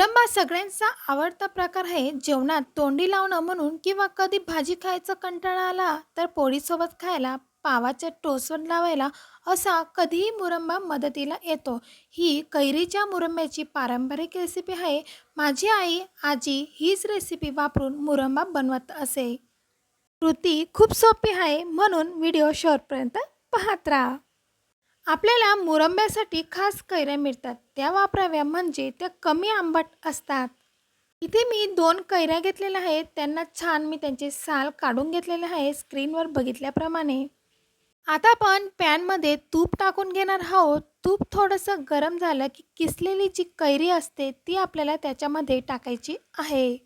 मुरंबा सगळ्यांचा आवडता प्रकार आहे जेवणात तोंडी लावणं म्हणून किंवा कधी भाजी खायचा कंटाळा आला तर पोळीसोबत खायला पावाच्या टोसवर लावायला असा कधीही मुरंबा मदतीला येतो. ही कैरीच्या मुरंब्याची पारंपरिक रेसिपी आहे. माझी आई आजी हीच रेसिपी वापरून मुरंबा बनवत असे. कृती खूप सोपी आहे म्हणून व्हिडिओ शेवटपर्यंत पाहत राहा. आपल्याला मुरंब्यासाठी खास कैऱ्या मिळतात. त्या वापराव्या म्हणजे त्या कमी आंबट असतात. इथे मी दोन कैऱ्या घेतलेल्या आहेत. त्यांना छान मी त्यांचे साल काढून घेतलेले आहे स्क्रीनवर बघितल्याप्रमाणे. आता आपण पॅनमध्ये तूप टाकून घेणार आहोत. तूप थोडंसं गरम झालं की किसलेली जी कैरी असते ती आपल्याला त्याच्यामध्ये टाकायची आहे.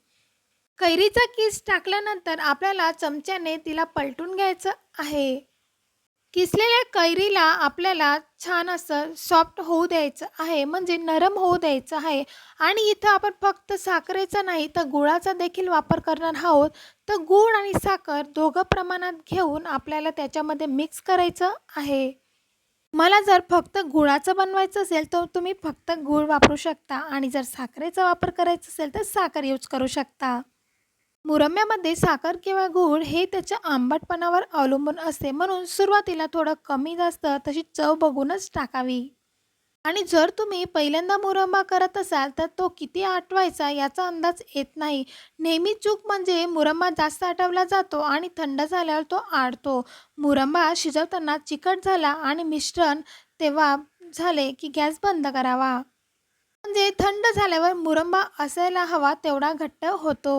कैरीचा किस टाकल्यानंतर आपल्याला चमच्याने तिला पलटून घ्यायचं आहे. किसलेल्या कैरीला आपल्याला छान असं सॉफ्ट होऊ द्यायचं आहे म्हणजे नरम होऊ द्यायचं आहे. आणि इथं आपण फक्त साखरेचा नाही तर गुळाचा देखील वापर करणार आहोत. तर गूळ आणि साखर दोघं प्रमाणात घेऊन आपल्याला त्याच्यामध्ये मिक्स करायचं आहे. मला जर फक्त गुळाचं बनवायचं असेल तर तुम्ही फक्त गूळ वापरू शकता. आणि जर साखरेचा वापर करायचा असेल तर साखर यूज करू शकता. मुरम्यामध्ये साखर किंवा गूळ हे त्याच्या आंबटपणावर अवलंबून असते. म्हणून सुरुवातीला थोडं कमी जास्त तशी चव बघूनच टाकावी. आणि जर तुम्ही पहिल्यांदा मुरंबा करत असाल तर तो किती आटवायचा याचा अंदाज येत नाही. नेहमी चूक म्हणजे मुरंबा जास्त आटवला जातो आणि थंड झाल्यावर तो आडतो. मुरंबा शिजवताना चिकट झाला आणि मिश्रण तेव्हा झाले की गॅस बंद करावा. म्हणजे थंड झाल्यावर मुरंबा असायला हवा तेवढा घट्ट होतो.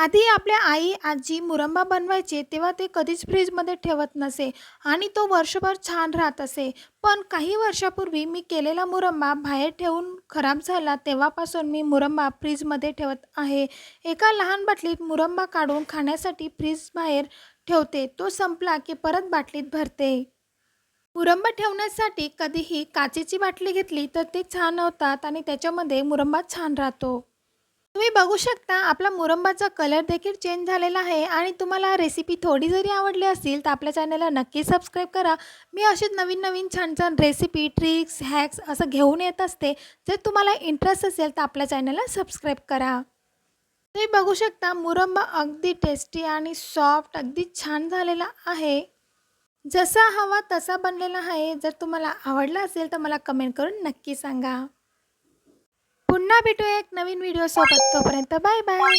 आधी आपल्या आई आजी मुरंबा बनवायचे तेव्हा ते कधीच फ्रीजमध्ये ठेवत नसे आणि तो वर्षभर छान राहत असे. पण काही वर्षापूर्वी मी केलेला मुरंबा बाहेर ठेवून खराब झाला तेव्हापासून मी मुरंबा फ्रीजमध्ये ठेवत आहे. एका लहान बाटलीत मुरंबा काढून खाण्यासाठी फ्रीज बाहेर ठेवते. तो संपला की परत बाटलीत भरते. मुरंबा ठेवण्यासाठी कधीही काचेची बाटली घेतली तर ते छान होतात आणि त्याच्यामध्ये मुरंबा छान राहतो. तुम्ही बघू शकता आपला मुरंबाचा कलर देखील चेंज झालेला आहे आणि तुम्हाला रेसिपी थोडी जरी आवडली असेल तर आपल्या चॅनलला नक्की सबस्क्राईब करा. मी अशीच नवीन नवीन छान छान रेसिपी ट्रिक्स हॅक्स असं घेऊन येत असते. जर तुम्हाला इंटरेस्ट असेल तर आपल्या चॅनलला सबस्क्राईब करा. तुम्ही बघू शकता मुरंबा अगदी टेस्टी आणि सॉफ्ट अगदी छान झालेला आहे. जसा हवा तसा बनलेला आहे. जर तुम्हाला आवडला असेल तर मला कमेंट करून नक्की सांगा. पुन्हा भेटूया एक नवीन व्हिडिओ सोबत. तोपर्यंत बाय बाय